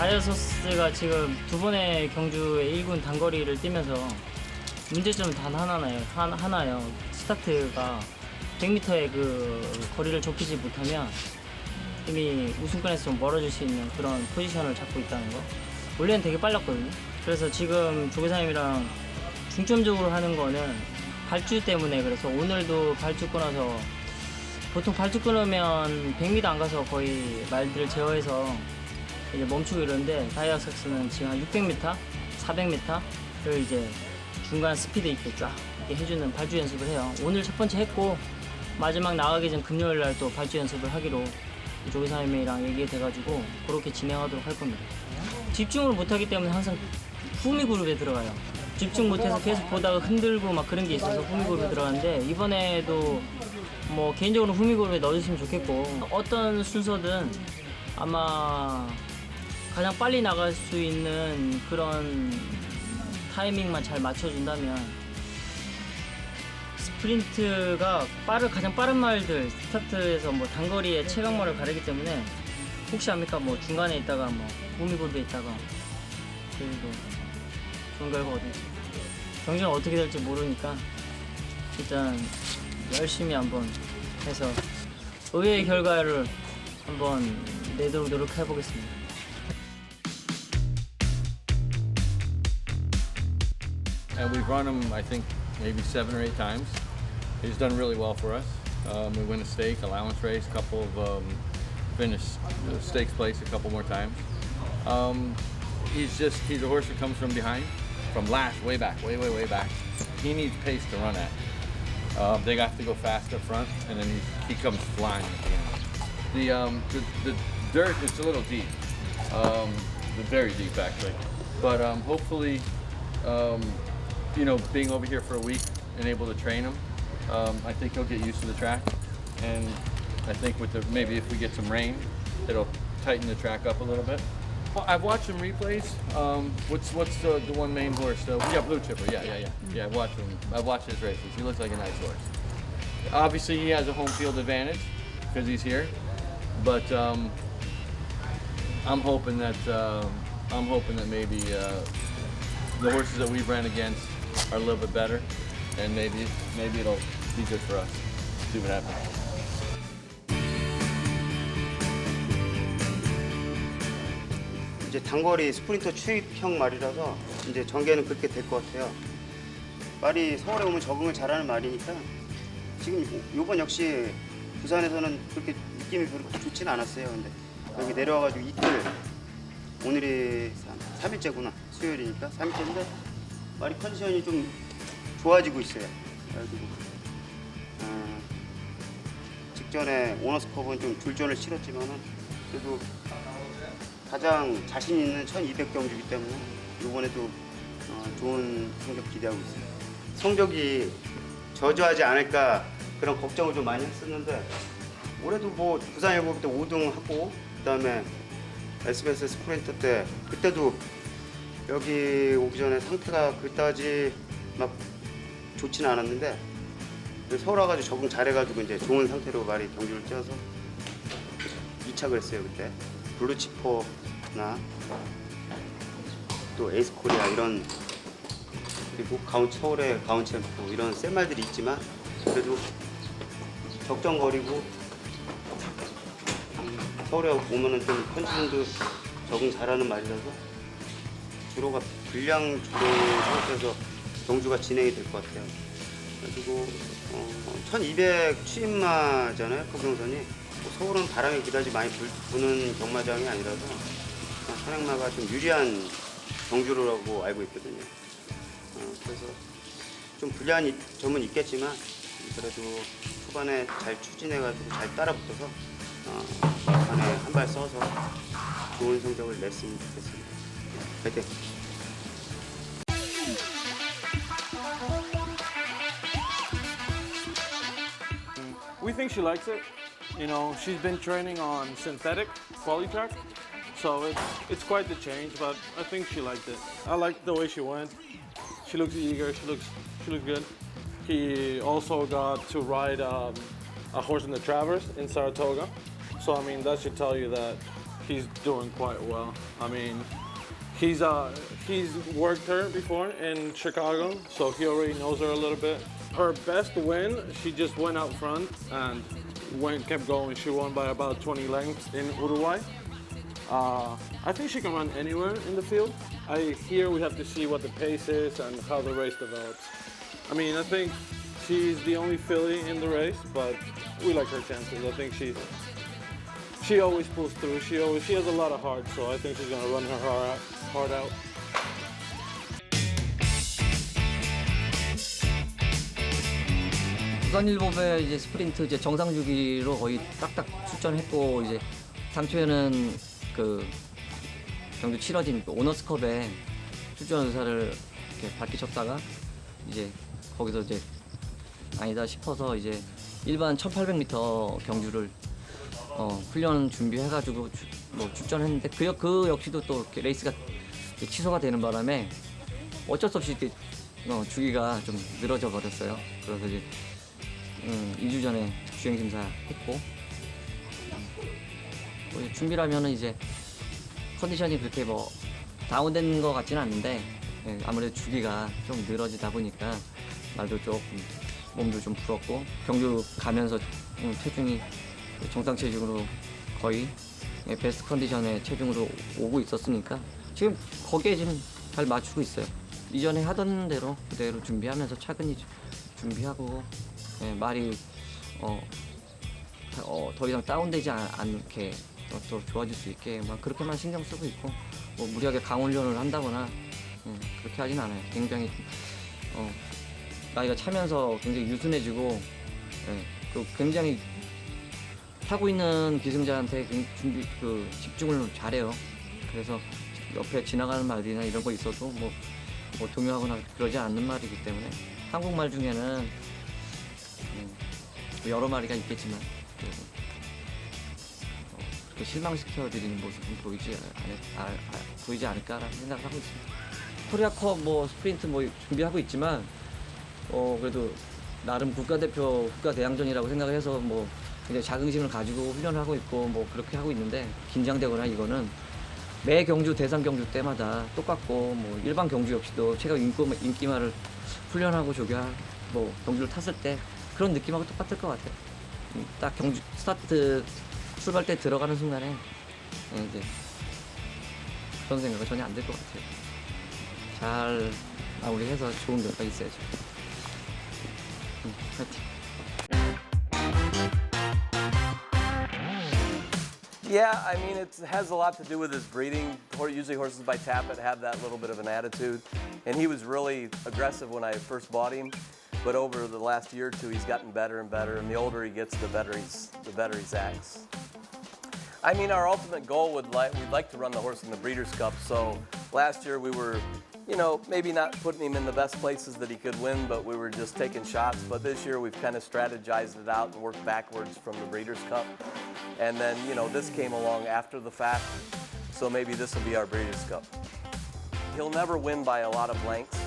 다이어서스가 지금 두 번의 경주에 1군 단거리를 뛰면서 문제점은 단 하나나요. 한, 하나요. 스타트가 100m의 그 거리를 좁히지 못하면 이미 우승권에서 좀 멀어질 수 있는 그런 포지션을 잡고 있다는 거. 원래는 되게 빨랐거든요. 그래서 지금 조계사님이랑 중점적으로 하는 거는 발주 때문에 그래서 오늘도 발주 끊어서 보통 발주 끊으면 100m 안 가서 거의 말들을 제어해서 이제 멈추고 이러는데 다이아 삭스는 지금 한 600m, 400m를 이제 중간 스피드 있게 쫙 해주는 발주 연습을 해요. 오늘 첫 번째 했고 마지막 나가기 전 금요일 날 또 발주 연습을 하기로 조기 사님이랑 얘기돼가지고 그렇게 진행하도록 할 겁니다. 집중을 못하기 때문에 항상 후미 그룹에 들어가요. 집중 못해서 계속 보다가 흔들고 막 그런 게 있어서 후미 그룹에 들어가는데 이번에도 뭐 개인적으로 후미 그룹에 넣어줬으면 좋겠고 어떤 순서든 아마 가장 빨리 나갈 수 있는 그런 타이밍만 잘 맞춰준다면 스프린트가 빠르 가장 빠른 말들 스타트에서 뭐 단거리에 체감말을 가르기 때문에 혹시 압니까 뭐 중간에 있다가 뭐 후미골드에 있다가 그래도 좋은 결과 얻을 수 경기는 어떻게 될지 모르니까 일단 열심히 한번 해서 의외의 결과를 한번 내도록 노력해 보겠습니다. And we've run him, I think, maybe seven or eight times. He's done really well for us. Um, we win a stake, allowance race, a couple of um, finished uh, stakes place a couple more times. Um, he's just he's a horse that comes from behind, from last, way back, way, way, way back. He needs pace to run at. Um, they have to go fast up front, and then he, he comes flying at the end. The, um, the the dirt it's a little deep, um, very deep actually, but um, hopefully um, you know, being over here for a week and able to train him, um, I think he'll get used to the track. And I think with the maybe if we get some rain, it'll tighten the track up a little bit. Well, I've watched some replays. Um, what's what's the, the one main horse? Uh, yeah, Blue Chipper. Yeah, yeah, yeah. Yeah, I've watched him. I've watched his races. He looks like a nice horse. Obviously, he has a home field advantage because he's here, but um, I'm hoping that um I'm hoping that maybe uh, the horses that we've ran against are a little bit better, and maybe maybe it'll be good for us. See what happens. 이제 단거리 스프린터 추입형 말이라서 이제 전개는 그렇게 될 것 같아요. 말이 서울에 오면 적응을 잘하는 말이니까 지금 요- 요번 역시 부산에서는 그렇게 느낌이 별로 좋지는 않았어요. 근데 여기 내려와가지고 이틀 오늘이 3, 일째구나 수요일이니까 3일째인데 말이 컨디션이 좀 좋아지고 있어요. 그래가지고 어, 직전에 오너스컵은 좀 줄전을 치렀지만은 그래도 가장 자신 있는 1200 경주기 때문에 이번에도 어, 좋은 성적 기대하고 있습니다. 성적이 저조하지 않을까 그런 걱정을 좀 많이 했었는데 올해도 뭐 부산일보 때 5등 하고 그다음에 SBS 스프린터 때 그때도 여기 오기 전에 상태가 그다지 막 좋지는 않았는데 서울 와가지고 적응 잘해가지고 이제 좋은 상태로 말이 경주를 뛰어서 이착을 했어요 그때. 블루치퍼나 또 에이스 코리아 이런 그리고 가운 서울의 가운 챔프 이런 센 말들이 있지만 그래도 적정거리고 음, 서울에 오면은 좀 컨디션도 적응 잘하는 말이라서 주로가 불량 주로 상태에서 경주가 진행이 될 것 같아요. 그리고 어, 1200 취임마잖아요 포경선이 뭐 서울은 바람이 그다지 많이 불, 부는 경마장이 아니라서 그냥 산악마가 좀 유리한 경주로라고 알고 있거든요. 어, 그래서 좀 불리한 이- 점은 있겠지만 그래도 초반에 잘 추진해가지고 잘 따라붙어서 어, 막판에 한 발 써서 좋은 성적을 냈으면 좋겠습니다. 네, 파이팅! We think she likes it. You know, she's been training on synthetic quality track, so it's it's quite the change. But I think she liked it. I like the way she went. She looks eager. She looks she looks good. He also got to ride um, a horse in the Travers in Saratoga, so I mean that should tell you that he's doing quite well. I mean, he's uh he's worked her before in Chicago, so he already knows her a little bit. Her best win, she just went out front and went kept going. She won by about 20 lengths in Uruguay. Uh, I think she can run anywhere in the field. I here we have to see what the pace is and how the race develops. I mean, I think she's the only filly in the race, but we like her chances. I think she's she always pulls through. She always she has a lot of heart, so I think she's gonna run her heart out. Heart out. 부산일보배 이제 스프린트 이제 정상 주기로 거의 딱딱 출전했고 이제 당초에는 그 경주 치러진 그 오너스컵에 출전 의사를 이렇게 밝히셨다가 이제 거기서 이제 아니다 싶어서 이제 일반 1800m 경주를 어, 훈련 준비해가지고 주- 뭐 출전했는데 그, 역- 그 역시도 또 레이스가 취소가 되는 바람에 어쩔 수 없이 이렇게 어, 주기가 좀 늘어져 버렸어요. 그래서 이제 음, 2주 전에 주행 심사 했고 뭐 이제 준비라면은 이제 컨디션이 그렇게 뭐 다운된 것 같지는 않은데 예, 아무래도 주기가 좀 늘어지다 보니까 말도 조금 몸도 좀 풀었고 경주 가면서 음, 체중이 정상 체중으로 거의 예, 베스트 컨디션의 체중으로 오고 있었으니까 지금 거기에 지금 잘 맞추고 있어요. 이전에 하던 대로 그대로 준비하면서 차근히 주- 준비하고 예, 말이 어, 어, 더 이상 다운되지 않, 않게 어, 더 좋아질 수 있게 막 그렇게만 신경 쓰고 있고 뭐 무리하게 강훈련을 한다거나 예, 그렇게 하진 않아요. 굉장히 어, 나이가 차면서 굉장히 유순해지고 예, 그 굉장히 타고 있는 기승자한테 굉- 준비 그 집중을 잘해요. 그래서 옆에 지나가는 말이나 이런 거 있어도 뭐, 뭐 동요하거나 그러지 않는 말이기 때문에 한국말 중에는 음, 여러 마리가 있겠지만 그래도 어, 그렇게 실망시켜 드리는 모습은 보이지 않, 아, 아, 보이지 않을까라는 생각을 하고 있습니다. 코리아컵 뭐 스프린트 뭐 준비하고 있지만 어 그래도 나름 국가대표 국가 대항전이라고 생각을 해서 뭐 굉장히 자긍심을 가지고 훈련하고 있고 뭐 그렇게 하고 있는데 긴장되거나 이거는 매 경주 대상 경주 때마다 똑같고 뭐 일반 경주 역시도 제가 인기, 인기말을 훈련하고 조교하 뭐 경주를 탔을 때 그런 느낌하고 똑같을 것 같아요. 음, 딱 경주 스타트 출발 때 들어가는 순간에 예, 이제 그런 생각은 전혀 안들것 같아요. 잘 마무리해서 좋은 결과 있어야죠. 음, 파이팅. Yeah, I mean, it has a lot to do with his breeding. Usually, horses by Tappet have that little bit of an attitude. And he was really aggressive when I first bought him. But over the last year or two, he's gotten better and better. And the older he gets, the better he's, the better he's acts. I mean, our ultimate goal would like we'd like to run the horse in the Breeders' Cup. So last year we were, you know, maybe not putting him in the best places that he could win, but we were just taking shots. But this year we've kind of strategized it out and worked backwards from the Breeders' Cup. And then, you know, this came along after the fact. So maybe this will be our Breeders' Cup. He'll never win by a lot of lengths.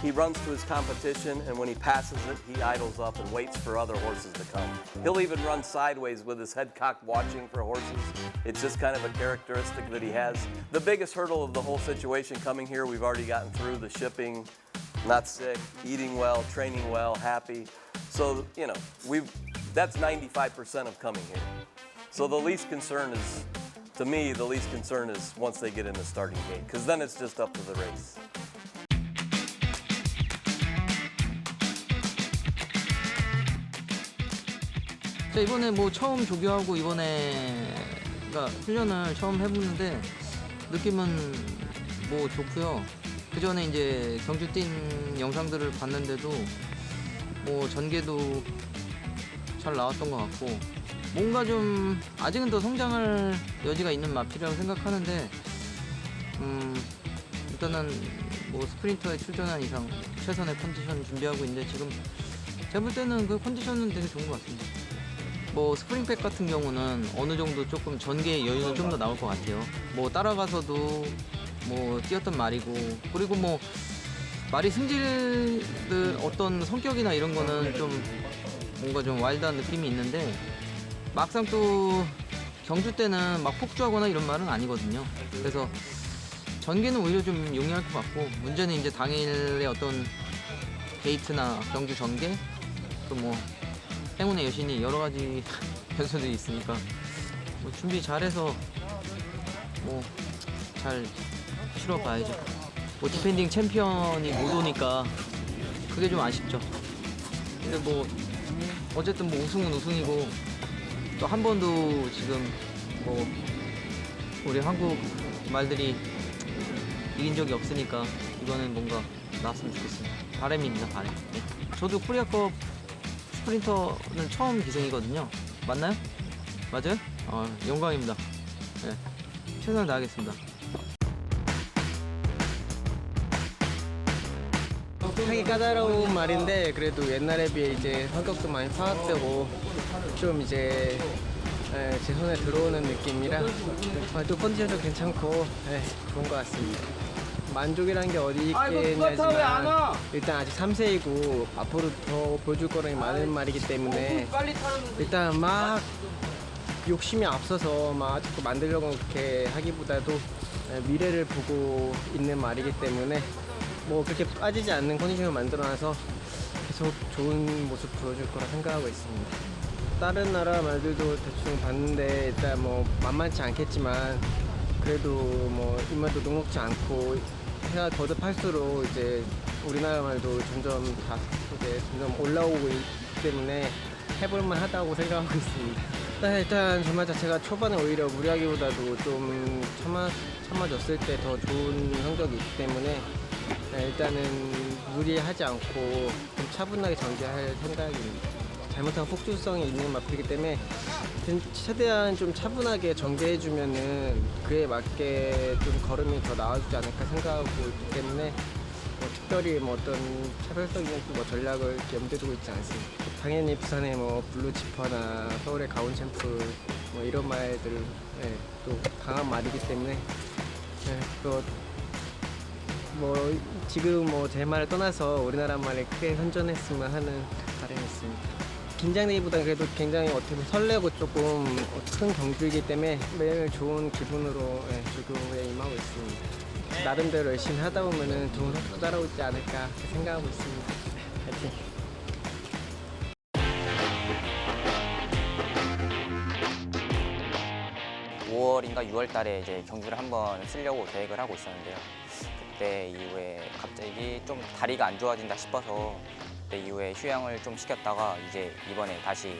He runs to his competition, and when he passes it, he idles up and waits for other horses to come. He'll even run sideways with his head cocked, watching for horses. It's just kind of a characteristic that he has. The biggest hurdle of the whole situation coming here, we've already gotten through the shipping, not sick, eating well, training well, happy. So, you know, we've that's 95% of coming here. So the least concern is, to me, the least concern is once they get in the starting gate, because then it's just up to the race. 자 이번에 뭐 처음 조교하고 이번에 그러니까 훈련을 처음 해보는데 느낌은 뭐 좋고요. 그 전에 이제 경주 뛴 영상들을 봤는데도 뭐 전개도 잘 나왔던 것 같고 뭔가 좀 아직은 더 성장할 여지가 있는 마필이라고 생각하는데 음 일단은 뭐 스프린터에 출전한 이상 최선의 컨디션 준비하고 있는데 지금 제가 볼 때는 그 컨디션은 되게 좋은 것 같습니다. 뭐 스프링백 같은 경우는 어느 정도 조금 전개의 여유는 좀 더 나올 것 같아요. 뭐 따라가서도 뭐 뛰었던 말이고 그리고 뭐 말이 승질들 어떤 성격이나 이런 거는 좀 뭔가 좀 와일드한 느낌이 있는데 막상 또 경주 때는 막 폭주하거나 이런 말은 아니거든요. 그래서 전개는 오히려 좀 용이할 것 같고 문제는 이제 당일의 어떤 게이트나 경주 전개 또 뭐 행운의 여신이 여러 가지 변수들이 있으니까 뭐 준비 잘해서 뭐 잘 치러 봐야죠. 뭐 디펜딩 챔피언이 못 오니까 그게 좀 아쉽죠. 근데 뭐 어쨌든 뭐 우승은 우승이고 또 한 번도 지금 뭐 우리 한국 말들이 이긴 적이 없으니까 이거는 뭔가 나왔으면 좋겠습니다. 바람입니다, 바람. 네. 저도 코리아컵 스프린터는 처음 기생이거든요. 맞나요? 맞아요? 아, 영광입니다. 네. 최선을 다하겠습니다. 하기 까다로운 말인데 그래도 옛날에 비해 이제 성격도 많이 파악되고 좀 이제 예, 제 손에 들어오는 느낌이라 아, 또 컨디션도 괜찮고 예, 좋은 것 같습니다. 만족이란 게 어디 있겠냐지만 일단 아직 3세이고 앞으로 더 보여줄 거라는 많은 말이기 때문에 일단 막 욕심이 앞서서 막 자꾸 만들려고 그렇게 하기보다도 예, 미래를 보고 있는 말이기 때문에 뭐 그렇게 빠지지 않는 컨디션을 만들어놔서 계속 좋은 모습 보여줄 거라 생각하고 있습니다. 다른 나라 말들도 대충 봤는데 일단 뭐 만만치 않겠지만 그래도 뭐 입맛도 녹록지 않고 해가 거듭할수록 이제 우리나라 말도 점점 다 이제 점점 올라오고 있기 때문에 해볼만 하다고 생각하고 있습니다. 네, 일단 전말 자체가 초반에 오히려 무리하기보다도 좀 참아, 참아줬을 때 더 좋은 성적이 있기 때문에 네, 일단은 무리하지 않고 좀 차분하게 전개할 생각입니다. 잘못하면 폭주성이 있는 마필이기 때문에 좀 최대한 좀 차분하게 전개해주면은 그에 맞게 좀 걸음이 더 나아지지 않을까 생각하고 있기 때문에 뭐 특별히 뭐 어떤 차별적인 뭐 전략을 염두에 두고 있지 않습니다. 당연히 부산의 뭐 블루치퍼나 서울의 가온 챔프 뭐 이런 말들 예, 또 강한 말이기 때문에 예, 또 뭐 지금 뭐 제 말을 떠나서 우리나라 말에 크게 선전했으면 하는 바람이 있습니다. 긴장되기보다는 그래도 굉장히 어떻게 보면 설레고 조금 큰 경주이기 때문에 매일 좋은 기분으로 예, 조교에 임하고 있습니다. 나름대로 열심히 하다 보면은 좋은 성적 따라오지 않을까 생각하고 있습니다. 파이팅! 5월인가 6월 달에 이제 경주를 한번 쓰려고 계획을 하고 있었는데요. 그때 이후에 갑자기 좀 다리가 안 좋아진다 싶어서 그때 이후에 휴양을 좀 시켰다가 이제 이번에 다시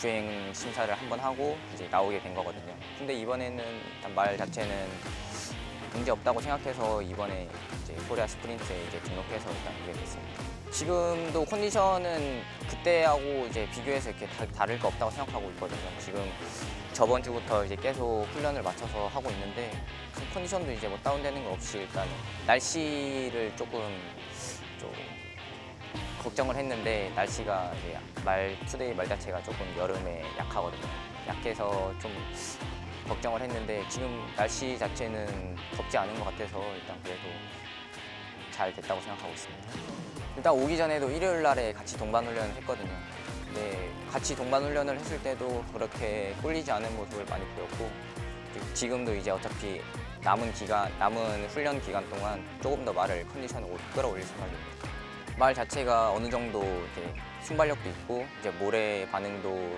주행 심사를 한 번 하고 이제 나오게 된 거거든요. 근데 이번에는 일단 말 자체는 문제 없다고 생각해서 이번에 이제 코리아 스프린트에 이제 등록해서 일단 오게 됐습니다. 지금도 컨디션은 그때하고 이제 비교해서 이렇게 다, 다를 거 없다고 생각하고 있거든요. 지금 저번 주부터 이제 계속 훈련을 맞춰서 하고 있는데 그 컨디션도 이제 뭐 다운되는 거 없이 일단 날씨를 조금 좀 걱정을 했는데 날씨가 이제 말 투데이 말 자체가 조금 여름에 약하거든요. 약해서 좀 걱정을 했는데 지금 날씨 자체는 덥지 않은 것 같아서 일단 그래도 잘 됐다고 생각하고 있습니다. 일단 오기 전에도 일요일 날에 같이 동반 훈련을 했거든요. 근데 같이 동반 훈련을 했을 때도 그렇게 꿀리지 않은 모습을 많이 보였고 지금도 이제 어차피 남은 기간 남은 훈련 기간 동안 조금 더 말을 컨디션을 올- 끌어올릴 생각입니다. 말 자체가 어느 정도 이제 순발력도 있고 이제 모래 반응도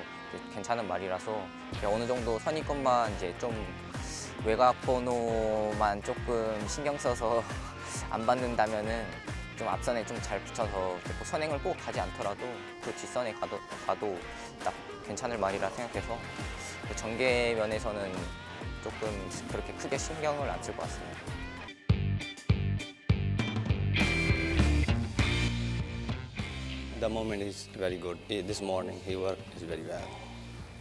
괜찮은 말이라서 어느 정도 선입것만 이제 좀 외곽 번호만 조금 신경 써서 안 받는다면은 좀 앞선에 좀 잘 붙여서 선행을 꼭 가지 않더라도 그 뒷선에 가도, 가도 딱 괜찮을 말이라 생각해서 그 전개 면에서는 조금 그렇게 크게 신경을 안 쓸 것 같습니다. The moment is very good. This morning he worked is very well.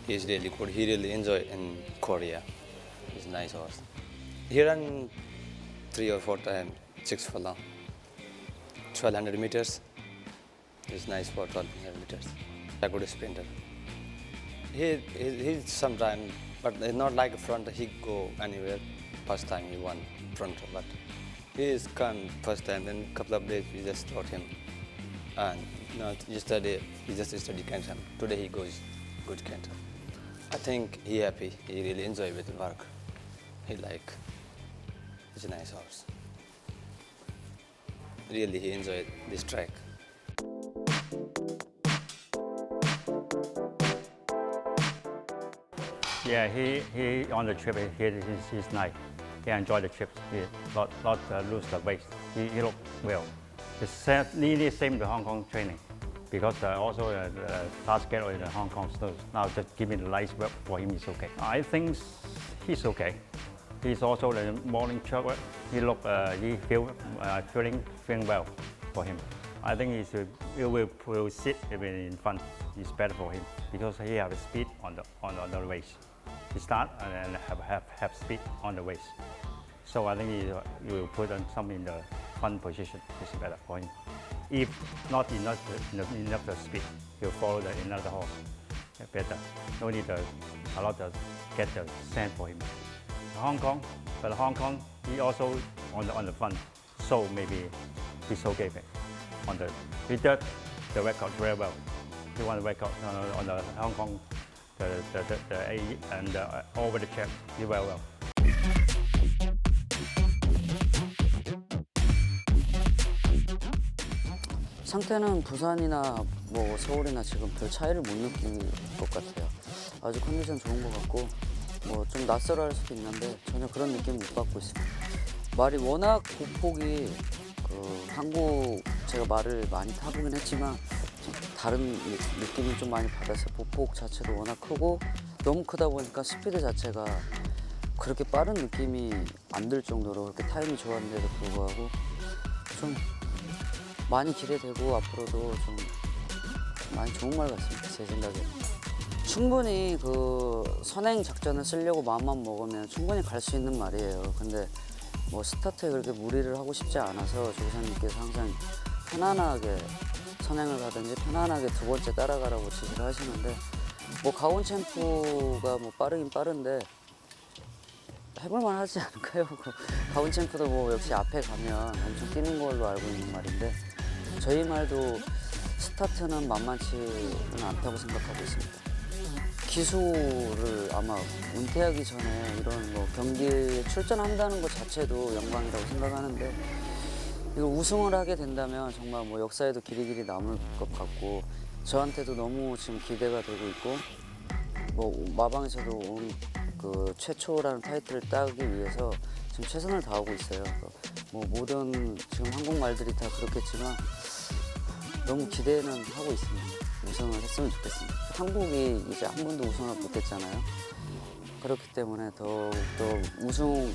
He is really good. He really enjoy in Korea. A nice horse. He ran three or four times, six furlong, 1200 meters. He's nice for 1200 meters. A good sprinter. He, he he's sometime, but it's not like front. He go anywhere. First time he won front, but he is come first time. Then couple of days we just taught him. And not yesterday he just studied canter. Today he goes good canter. I think he happy. He really enjoy with work. He like. It's a nice horse. Really, he enjoyed this track. Yeah, he, he on the trip, he, he, he's, he's nice. He enjoyed the trip. He not, not uh, lose the weight. He, he looked well. It's nearly same to Hong Kong training because uh, also uh, the last schedule in the Hong Kong snows. Now just give me the light work for him is okay. I think he's okay. He's also the morning truck. He look, uh, he feel uh, feeling feeling well for him. I think he should he will, sit even in front. It's better for him because he have speed on the on, on the race. He start and then have, have, have speed on the race. So I think he, he will put on some in the front position. It's better for him. If not enough, enough, enough the speed, he'll follow the another horse. Better. No need to, a lot to get the sand for him. Hong Kong, but Hong Kong, he also on the on the front. So maybe he's okay with on the he did the record very well. He won the record on, on the Hong Kong, the the the, the A and the, uh, over the champ. He well well. 상태는 부산이나 뭐 서울이나 지금 별 차이를 못 느낄 것 같아요. 아주 컨디션 좋은 것 같고 뭐 좀 낯설어 할 수도 있는데 전혀 그런 느낌 못 받고 있습니다. 말이 워낙 보폭이 그 한국 제가 말을 많이 타보긴 했지만 좀 다른 느- 느낌을 좀 많이 받았어요. 보폭 자체도 워낙 크고 너무 크다 보니까 스피드 자체가 그렇게 빠른 느낌이 안 들 정도로 그렇게 타임이 좋았는데도 불구하고 좀 많이 기대되고 앞으로도 좀 많이 좋은 말 같습니다. 제 생각에. 충분히 그 선행 작전을 쓰려고 마음만 먹으면 충분히 갈 수 있는 말이에요. 근데 뭐 스타트에 그렇게 무리를 하고 싶지 않아서 조교사님께서 항상 편안하게 선행을 가든지 편안하게 두 번째 따라가라고 지시를 하시는데 뭐 가온 챔프가 뭐 빠르긴 빠른데 해볼만 하지 않을까요? 그 가온 챔프도 뭐 역시 앞에 가면 엄청 뛰는 걸로 알고 있는 말인데 저희 말도 스타트는 만만치는 않다고 생각하고 있습니다. 기수를 아마 은퇴하기 전에 이런 뭐 경기에 출전한다는 것 자체도 영광이라고 생각하는데 이거 우승을 하게 된다면 정말 뭐 역사에도 길이 길이 남을 것 같고 저한테도 너무 지금 기대가 되고 있고 뭐 마방에서도 온 그 최초라는 타이틀을 따기 위해서 지금 최선을 다하고 있어요. 뭐 모든 지금 한국말들이 다 그렇겠지만 너무 기대는 하고 있습니다. 우승을 했으면 좋겠습니다. 한국이 이제 한 번도 우승을 못했잖아요. 그렇기 때문에 더욱더 우승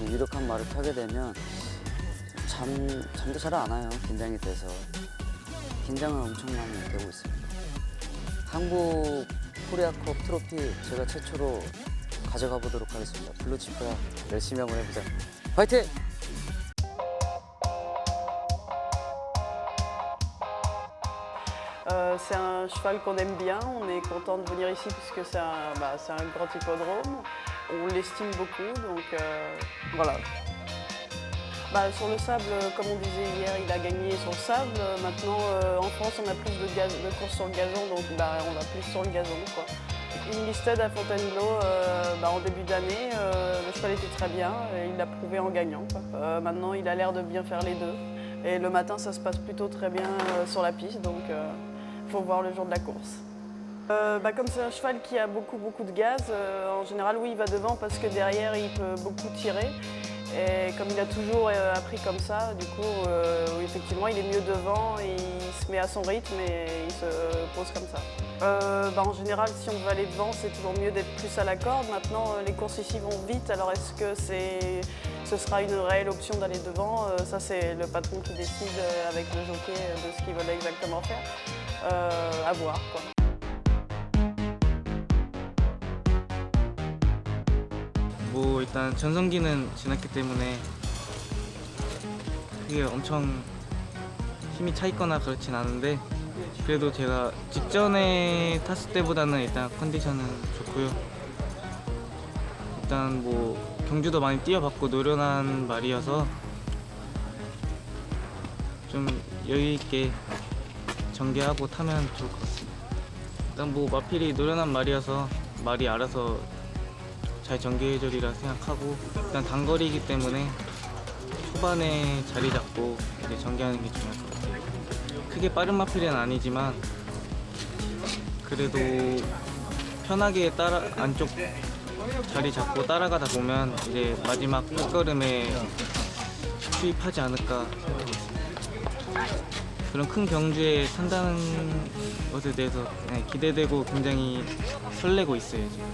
유력한 말을 타게 되면 잠, 잠도 잘 안 와요. 긴장이 돼서. 긴장을 엄청 많이 되고 있습니다. 한국 코리아컵 트로피 제가 최초로 가져가 보도록 하겠습니다. 블루치프야 열심히 한번 해보자. 화이팅! Euh, c'est un cheval qu'on aime bien, on est content de venir ici puisque c'est un, bah, c'est un grand hippodrome. On l'estime beaucoup, donc euh, voilà. Bah, sur le sable, comme on disait hier, il a gagné sur le sable. Maintenant, euh, en France, on a plus de, courses sur le gazon, donc bah, on va plus sur le gazon. Quoi. Il listed à Fontainebleau euh, en début d'année. euh, le cheval était très bien et il l'a prouvé en gagnant. Euh, maintenant, il a l'air de bien faire les deux. Et le matin, ça se passe plutôt très bien euh, sur la piste, donc voir le jour de la course. Euh, bah, comme c'est un cheval qui a beaucoup beaucoup de gaz, euh, en général oui il va devant parce que derrière il peut beaucoup tirer. Et comme il a toujours euh, appris comme ça, du coup effectivement il est mieux devant, il se met à son rythme et il se pose comme ça. Bah, en général si on veut aller devant c'est toujours mieux d'être plus à la corde. Maintenant les courses ici vont vite, alors est-ce que c'est, ce sera une réelle option d'aller devant? Ça c'est le patron qui décide avec le jockey de ce qu'ils veulent exactement faire. Euh, à voir quoi. 뭐 일단 전성기는 지났기 때문에 그게 엄청 힘이 차 있거나 그렇진 않은데 그래도 제가 직전에 탔을 때보다는 일단 컨디션은 좋고요. 일단 뭐 경주도 많이 뛰어봤고 노련한 말이어서 좀 여유 있게 전개하고 타면 좋을 것 같습니다. 일단 뭐 마필이 노련한 말이어서 말이 알아서 잘 전개해주리라 생각하고 일단 단거리이기 때문에 초반에 자리 잡고 이제 전개하는 게 중요할 것 같아요. 크게 빠른 마필은 아니지만 그래도 편하게 따라 안쪽 자리 잡고 따라가다 보면 이제 마지막 끝걸음에 투입하지 않을까 생각하고 있습니다. 그런 큰 경주에 산다는 것에 대해서 네, 기대되고 굉장히 설레고 있어요. 지금.